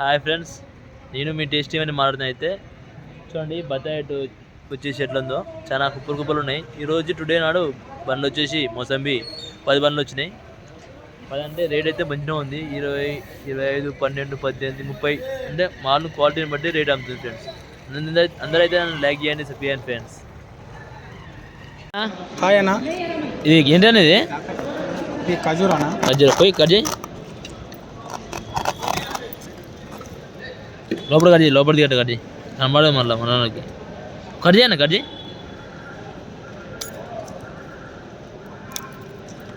Hi friends నేను మీ tasty అని మాట్లాడుతున్నా అయితే చూడండి బత్తాయి వచ్చేసి ఎట్లా ఉందో. చాలా కుప్పలు కుప్పలు ఉన్నాయి. ఈరోజు టుడే నాడు బండ్లు వచ్చేసి మోసంబి పది బండ్లు వచ్చినాయి. పది అంటే రేట్ అయితే మంచిగా ఉంది. ఇరవై ఇరవై ఐదు పన్నెండు పద్దెనిమిది ముప్పై అంటే మాలు క్వాలిటీని బట్టి రేట్ అమ్ముతుంది ఫ్రెండ్స్. అందరూ అయితే నన్ను లైక్ చేయండి సబ్స్క్రైబ్ ఫ్రెండ్స్. హాయ్ అన్న. ఇది ఏంటనే ఇది? ఇది ఖజూర్. అన్న కజ్జర పోయి కట్ లోపల కట్ చేయి లోపలికి కట్ట కట్ చేయి. కనబడదు మళ్ళీ మన వాళ్ళకి. కట్ చేయన్న కట్ చేయి.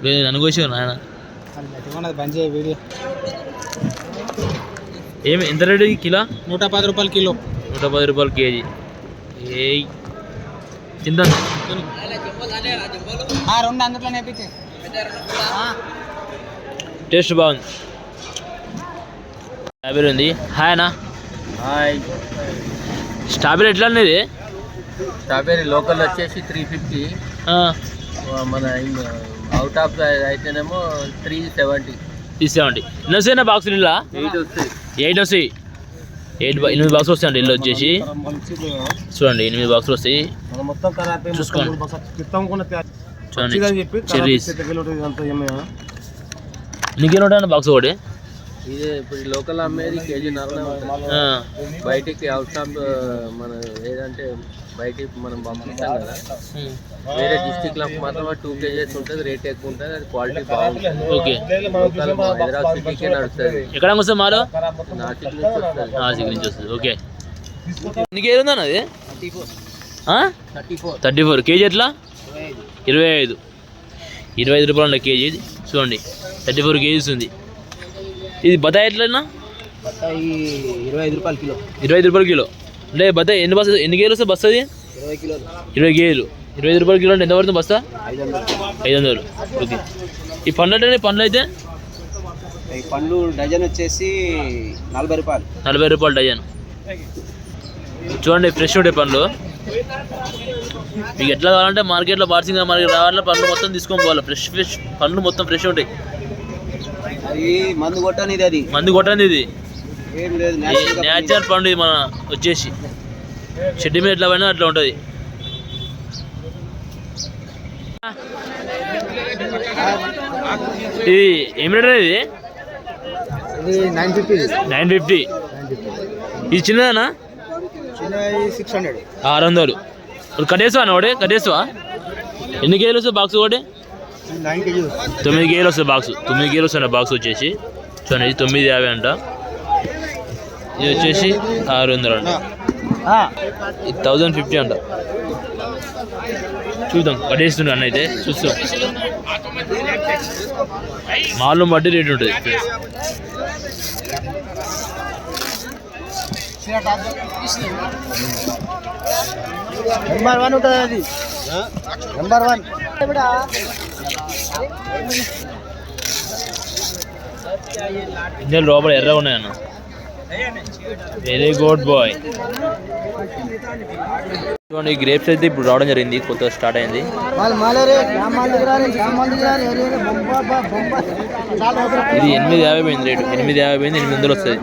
లేదు నన్ను కోసి నాయన. ఏమి ఎంత రేటు కిలో నూట పది రూపాయలు కిలో? నూట పది రూపాయలు కేజీ. ఏ తిందా? రెండు అందులో నేర్పించే. టేస్ట్ బాగుంది. ఉంది. హాయ్ అన్న. హాయ్. స్ట్రాబెరీ ఎట్లా అనేది స్ట్రాబెర్రీ లోకల్ వచ్చేసి త్రీ ఫిఫ్టీ ఆ, మన అవుట్ ఆఫ్ అయితేనేమో త్రీ సెవెంటీ తీసేవండి ఎన్నొస్తాయి బాక్స్ ఇలా ఎయిట్ వస్తాయి ఎయిట్ వస్తాయి ఎయిట్ ఎనిమిది బాక్సులు వస్తాయండి ఇల్లు వచ్చేసి. చూడండి ఎనిమిది బాక్సులు వస్తాయి. మొత్తం చూసుకోండి. చూడండి. చెర్రీస్ నీకేం ఉంటాయండి బాక్స్ ఒకటి? ఇదే ఇప్పుడు లోకల్ అమ్మేది కేజీ ఆ, బయటికి అవుట్ ఆఫ్ మన ఏదంటే బయటికి మనం పంపిస్తాం కదా. వేరే డిస్టిక్లో మాత్రం టూ కేజెస్ ఉంటుంది రేట్ ఎక్కువ ఉంటుంది అది క్వాలిటీ బాగుంటుంది. ఓకే. హైదరాబాద్ సిటీకే నడుస్తుంది. ఎక్కడ వస్తుంది మాలో? నాసిక్ నుంచి వస్తుంది. నాసిక్ నుంచి వస్తుంది. ఓకే. నీకేం అది? Thirty four thirty four. KG ఎట్లా? ఇరవై ఐదు. ఇరవై ఐదు. రూపాయలు ఉండే కేజీ చూడండి. థర్టీ ఫోర్ కేజీస్ ఉంది. ఇది బత్తాయి ఎట్లన్నా ఇరవై ఐదు రూపాయలు కిలో. ఇరవై ఐదు రూపాయలు కిలో. అంటే బత్తాయి ఎన్ని బస్సు ఎన్ని కేజీలు వస్తుంది బస్సు అది? ఇరవై కిలోలు. ఇరవై కేజీలు ఇరవై ఐదు రూపాయల కిలో అంటే ఎంత పడుతుంది బస్తా? ఐదు వందలు. ఐదు వందలు. ఓకే. ఈ పండ్లు అంటే పండ్లు అయితే? ఈ పండ్లు డజన్ వచ్చేసి నలభై రూపాయలు. నలభై రూపాయలు డజన్. చూడండి ఫ్రెష్ ఉంటాయి పండ్లు. మీకు ఎట్లా కావాలంటే మార్కెట్లో బార్సింగ్ మార్కెట్ రావాలంటే పండ్లు మొత్తం తీసుకొని పోవాలి. ఫ్రెష్ ఫ్రెష్ పండ్లు మొత్తం ఫ్రెష్ ఉంటాయి. మందు కొట్టనిది అది. మందు కొట్టండి ఇది న్యాచురల్ పండు. ఇది మన వచ్చేసి. చెడ్డి మీద ఎట్లా పడినా అట్లా ఉంటుంది. ఇది ఏం రేట్ ఇది నైన్ ఫిఫ్టీ. Nine fifty. ఇది చిన్నదేనా? చిన్న సిక్స్ హండ్రెడ్. ఆరు వందలు. ఇప్పుడు కట్టేస్తావా ఒకటి కట్టేస్తావా ఎన్ని కేజీలు బాక్స్ ఒకటి? తొమ్మిది కేజీలు వస్తుంది బాక్స్ తొమ్మిది కేజీలు వస్తుంది బాక్స్ వచ్చేసి చూడండి ఇది తొమ్మిది యాభై అంట. ఇది వచ్చేసి ఆరు వందలు అంట. ఇది థౌజండ్ ఫిఫ్టీ అంట. చూద్దాం పడేస్తుండే అన్న అయితే. చూస్తాం. మాల్లో బట్టి రేట్ ఉంటుంది. నెంబర్ వన్ ఉంటుంది అది. నెంబర్ వన్ నేను లోపల ఎర్ర ఉన్నాయన్న వెరీ గుడ్ బాయ్ ఈ గ్రేప్స్ అయితే ఇప్పుడు రావడం జరిగింది కొత్తగా స్టార్ట్ అయింది. ఇది ఎనిమిది యాభై పోయింది రేటు. ఎనిమిది యాభై పోయింది ఎనిమిది వందలు వస్తుంది.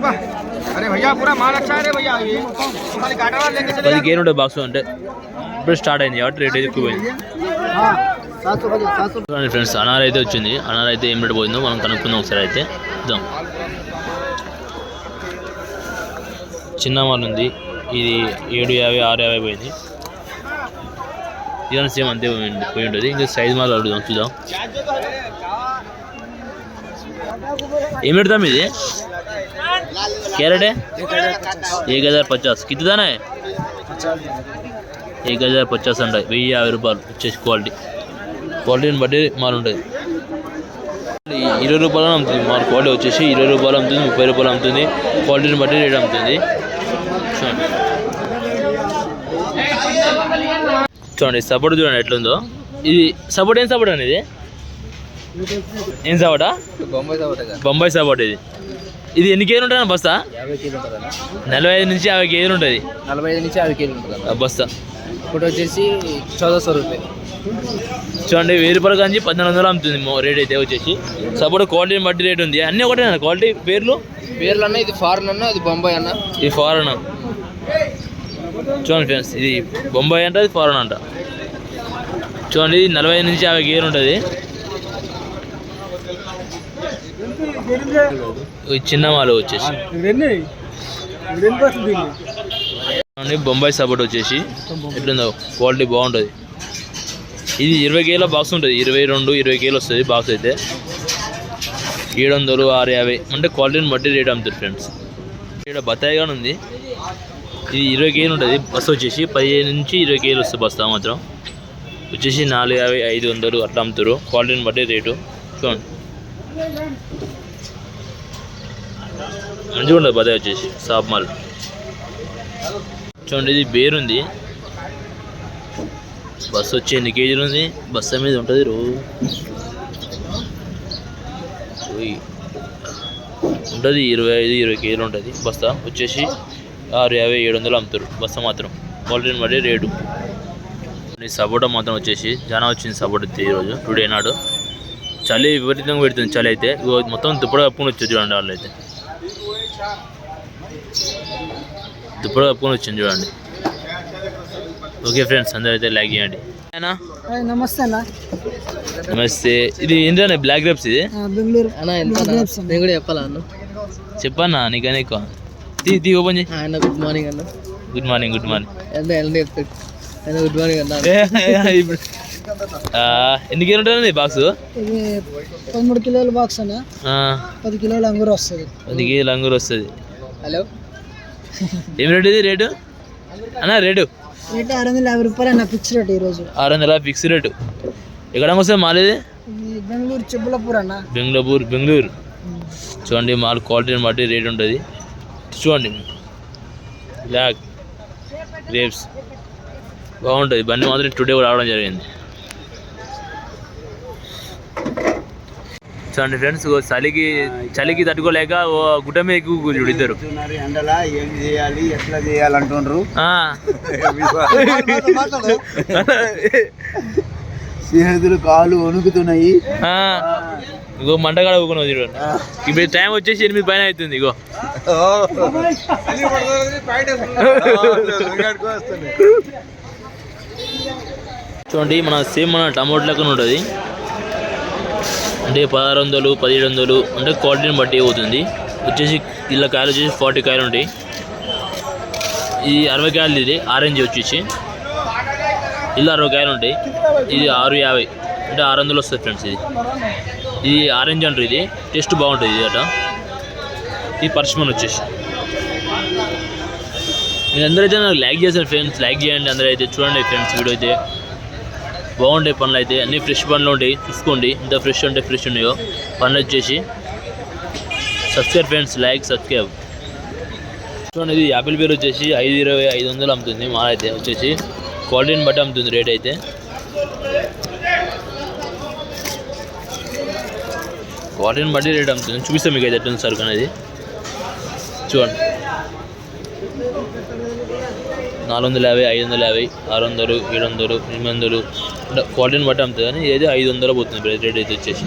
పది గేర్ ఉంటుంది బాక్స్ అంటే ఇప్పుడు స్టార్ట్ అయింది కాబట్టి రేట్ ఎక్కువ పోయింది. చూడండి ఫ్రెండ్స్ అనార్ అయితే వచ్చింది. అనార్ అయితే ఏం పెట్టబోయిందో పోయిందో మనం కనుక్కుందాం ఒకసారి అయితే. ఇద్దాం. చిన్న మాల్ ఉంది. ఇది ఏడు యాభై ఆరు యాభై పోయింది. ఇదన్నా సేమ్ అంతే పోయి ఉంటుంది. ఇంకా సైజ్ మాల్ అడుగుదాం చూద్దాం. ఏం పెడతాం ఇది? క్యారెటే? ఏ గజార్ పచాస్ కితదానా ఏ గజార్ పచాస్ అంటాయి వెయ్యి యాభై రూపాయలు వచ్చేసి క్వాలిటీ. క్వాలిటీని బట్టి మారుంటుంది. ఇరవై రూపాయలు అమ్ముతుంది. మా క్వాలిటీ వచ్చేసి ఇరవై రూపాయలు అమ్ముతుంది ముప్పై రూపాయలు అమ్ముతుంది. క్వాలిటీని బట్టి రేట్ అమ్ముతుంది. చూడండి. సపోర్ట్ చూడండి ఎట్లుందో. ఇది సపోర్ట్ ఏం సపోర్ట్ అనేది ఏం సపోర్టా? బొంబాయి సపోర్ట్ ఇది. ఇది ఎన్ని కేజీలు ఉంటుంది బస్తా? నలభై ఐదు నుంచి యాభై కేజీలు ఉంటుంది. నలభై ఐదు నుంచి యాభై కేజీలు ఉంటుంది బస్తా. ఇప్పుడు వచ్చేసి చౌదవ రూపాయలు చూడండి వెయ్యి రూపాయల కంచి పద్దెనిమిది వందలు అమ్ముతుంది మో- రేట్ అయితే వచ్చేసి. సపోర్ట్ క్వాలిటీని బట్టి రేట్ ఉంది. అన్నీ ఒకటే క్వాలిటీ పేర్లు? పేర్లు అన్న ఇది ఫారెన్ అన్న అది బొంబాయి అన్న. ఇది ఫారెన్ చూడండి ఫ్రెండ్స్ ఇది బొంబాయి అంట ఇది ఫారెన్ అంట. చూడండి ఇది నలభై నుంచి యాభై గేర్ ఉంటుంది. ఇది చిన్న మాలు వచ్చేసి. బొంబాయి సపోర్ట్ వచ్చేసి. ఎట్లుందో క్వాలిటీ బాగుంటుంది. ఇది ఇరవై కేల బాక్స్ ఉంటుంది. ఇరవై రెండు ఇరవై కేలు వస్తుంది బాక్స్ అయితే. ఏడు వందలు ఆరు యాభై. అంటే క్వాలిటీని బట్టి రేట్ అమ్ముతారు ఫ్రెండ్స్ ఇక్కడ బత్తాయి కానీ ఉంది. ఇది ఇరవై కేలు ఉంటుంది. బస్సు వచ్చేసి పదిహేను నుంచి ఇరవై కేలు వస్తుంది బస్తా మాత్రం. వచ్చేసి నాలుగు యాభై ఐదు వందలు అట్లా అమ్ముతారు. క్వాలిటీని బట్టి రేటు చూడండి. మంచిగా ఉంటుంది బత్తాయి వచ్చేసి. Shop mall. చూడండి ఇది బేరు ఉంది బస్సు వచ్చి ఎన్ని కేజీలు ఉంది? బస్సు మీద ఉంటుంది రో. ఉంటుంది ఇరవై ఐదు ఇరవై కేజీలు ఉంటుంది. బస్తా వచ్చేసి ఆరు యాభై ఏడు వందలు అమ్ముతారు. బస్తా మాత్రం. వాళ్ళని మళ్ళీ రేటు. సపోటా మాత్రం వచ్చేసి చాలా వచ్చింది సపోటా ఈరోజు టుడే నాడు. చలి విపరీతంగా పెడుతుంది చలి అయితే. మొత్తం దుప్పడ కప్పుకొని వచ్చేది చూడండి వాళ్ళు అయితే దుప్పడ కప్పుకొని వచ్చింది చూడండి. ఓకే ఫ్రెండ్స్ అందరూ అయితే లైక్ చేయండి. అన్నా? నమస్తే అన్న. నమస్తే. ఇది ఏంటన్నా బ్లాక్ గ్రేప్స్ ఇది? బెంగళూరు. అన్న ఎంత నేను కూడా చెప్పాలా అన్న? చెప్పన్నా నీకనే ఎక్కువ. తీ తీ ఓపెన్ చేయి. ఆయన గుడ్ మార్నింగ్ అన్న. గుడ్ మార్నింగ్ గుడ్ మార్నింగ్ ఎంత గుడ్ మార్నింగ్ అన్న ఇప్పుడు ఎన్ని కేజీలు ఉంటుంది బాక్స్ పదమూడు కిలోల బాక్స్ అన్న. పది కిలోల అంగూరు వస్తుంది. పది కేజీలు అంగూరు వస్తుంది. హలో? ఏం రేటు ఇది? రేటు? అన్న రేటు? రేట్ ఆరు వందల యాభై రూపాయలు అన్న ఫిక్స్ రేట్ ఈరోజు. ఆరు వందల ఫిక్స్ రేటు ఎక్కడ వస్తుంది మాలేది? ఇది బెంగళూరు చెబ్బులపూర్ అన్న. బెంగళూరు బెంగళూరు. చూడండి మాల్ క్వాలిటీని బట్టి రేట్ ఉంటుంది. చూడండి. బ్లాక్ గ్రేప్స్ బాగుంటుంది. బండి మాత్రం టుడే కూడా రావడం జరిగింది. చూడండి ఫ్రెండ్స్ చలికి చలికి తట్టుకోలేక ఓ గుట్ట మీద ఎక్కువ కూర్చుడు ఇద్దరు. ఏం చేయాలి ఎట్లా చేయాలంటుండ్రు? ఆ. స్నేహితులు కాళ్ళు వణుకుతున్నాయి. ఆ. ఇగో మంటగాడ ఊకున్నావు చూడండి ఇప్పుడు టైం వచ్చేసి ఎనిమిది పైన అవుతుంది ఇగో. చూడండి మన సేమ్ మన టమాటో లెక్కన ఉంటుంది. అంటే పదహారు వందలు పదిహేడు వందలు అంటే క్వాలిటీని బట్టి అవుతుంది వచ్చేసి ఇలా కాయలు వచ్చేసి ఫార్టీ కాయలు ఉంటాయి. ఇది అరవై కాయలు ఇది ఆరెంజ్ వచ్చేసి. ఇలా అరవై కాయలు ఉంటాయి. ఇది ఆరు యాభై. అంటే ఆరు వందలు వస్తుంది ఫ్రెండ్స్ ఇది. ఇది ఆరెంజ్ అంటారు ఇది. టేస్ట్ బాగుంటుంది ఇది అట. ఇది పర్చమన్ వచ్చేసి. మీరు అందరైతే నాకు లైక్ చేశారు ఫ్రెండ్స్. లైక్ చేయండి అందరూ అయితే చూడండి ఫ్రెండ్స్ వీడియో అయితే. బాగుంటాయి పనులు అయితే అన్ని ఫ్రెష్ పనులు ఉంటాయి. చూసుకోండి ఇంత ఫ్రెష్ ఉంటే ఫ్రెష్ ఉన్నాయో. పనులు వచ్చేసి సబ్స్క్రైబ్ ఫ్రెండ్స్ లైక్ సబ్స్క్రైబ్ చూడండి ఇది యాపిల్ పేరు వచ్చేసి ఐదు ఇరవై ఐదు వందలు అమ్ముతుంది. మా అయితే వచ్చేసి క్వాలిటీని బట్టి అమ్ముతుంది రేట్ అయితే. క్వాలిటీని బట్టి రేట్ అమ్ముతుంది. చూపిస్తాం మీకు అయితే ఎట్టుంది సరుకు అనేది. చూడండి. నాలుగు వందల యాభై ఐదు వందల యాభై ఆరు వందలు ఏడు వందలు ఎనిమిది వందలు అంటే క్వాలిటీని బట్టి అమ్ముతుంది కానీ ఏది ఐదు వందలు పోతుంది ప్రైస్ రేట్ అయితే వచ్చేసి.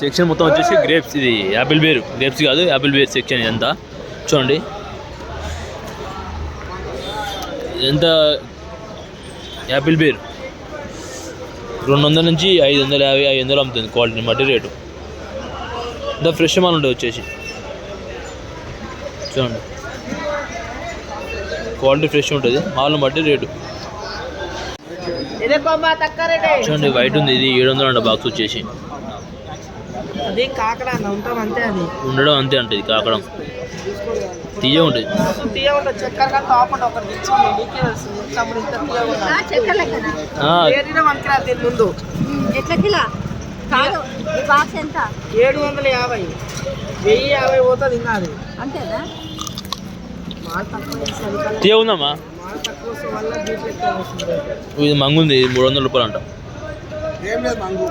సెక్షన్ మొత్తం వచ్చేసి గ్రేప్స్ ఇది యాపిల్ బేర్ గ్రేప్స్ కాదు యాపిల్ బేర్ సెక్షన్ ఇదంతా. చూడండి. ఎంత? యాపిల్ బేర్ రెండు వందల నుంచి ఐదు వందల యాభై ఐదు వందలు అమ్ముతుంది క్వాలిటీని బట్టి రేటు ఇంత ఫ్రెష్ మాల్ ఉంటుంది వచ్చేసి. చూడండి. క్వాలిటీ ఫ్రెష్ ఉంటుంది. మాల్ని బట్టి రేటు. చూడండి వైట్ ఉంది. ఇది ఏడు వందలు అంట బాక్స్ వచ్చేసి. అది కాకడా ఉంటాం అంతే అది. ఉండడం అంతే అంటే ఇది కాకడం. తీయ ఉంటుంది. తీయ ఉంటుంది. చక్కెర కానీ టాప్ ఉంటుంది ఒకటి తెచ్చుకోండి నీకే వస్తుంది తమ్ముడు ఇంత తీయ ఆ, ఏరిన మనకి దీని ముందు. ఎట్లా కిలో? కాదు ఈ బాక్స్ ఎంత? ఏడు వందల యాభై. వెయ్యి యాభై పోతుంది ఇంకా అది అంతేనా మాల్ తక్కువ చేసి చలికాలం తీయ ఉందమ్మా ఇది మంగుంది ఇది మూడు వందల రూపాయలు అంట మంగు.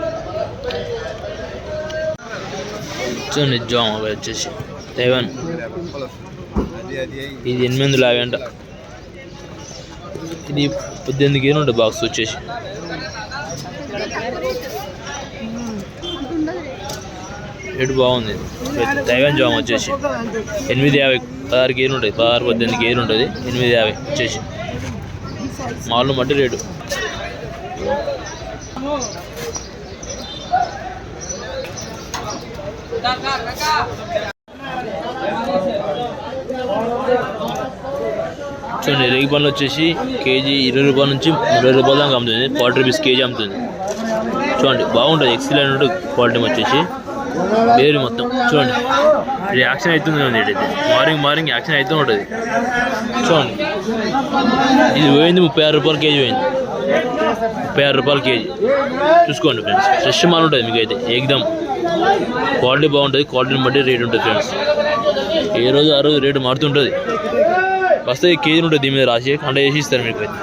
జామ్ అవి వచ్చేసి. తైవాన్ ఇది ఎనిమిది వందల యాభై అంట. ఇది పద్దెనిమిది కేజీలు ఉంటుంది బాక్స్ వచ్చేసి. రేటు బాగుంది. తైవాన్ జామ్ వచ్చేసి. ఎనిమిది యాభై పదహారు గేర్ ఉంటుంది పదహారు పద్దెనిమిది గేర్ ఉంటుంది. ఎనిమిది యాభై వచ్చేసి మామూలు మట్టి రేటు. చూడండి రేగి పండ్లు వచ్చేసి కేజీ ఇరవై రూపాయల నుంచి ముప్పై రూపాయల దాకా అమ్ముతుంది. ఫార్టీ రూపీస్ కేజీ అమ్ముతుంది. చూడండి బాగుంటుంది. ఎక్సలెంట్ క్వాలిటీ వచ్చేసి. వేరు మొత్తం. చూడండి. ఇది యాక్షన్ అవుతుంది ఇది మార్నింగ్ మార్నింగ్ యాక్షన్ అవుతూ ఉంటుంది. చూడండి. ఇది పోయింది ముప్పై ఆరు రూపాయలు కేజీ పోయింది. ముప్పై ఆరు రూపాయలు కేజీ. చూసుకోండి ఫ్రెండ్స్ ఫ్రెష్ మాల్ ఉంటుంది మీకు అయితే ఎగ్దమ్ క్వాలిటీ బాగుంటుంది క్వాలిటీని బట్టి రేట్ ఉంటుంది ఫ్రెండ్స్ ఏ రోజు ఆ రోజు రేటు మారుతుంటుంది. వస్తే కేజీ ఉంటుంది దీని మీద రాసి. అంటే చేసి ఇస్తారు మీకు అయితే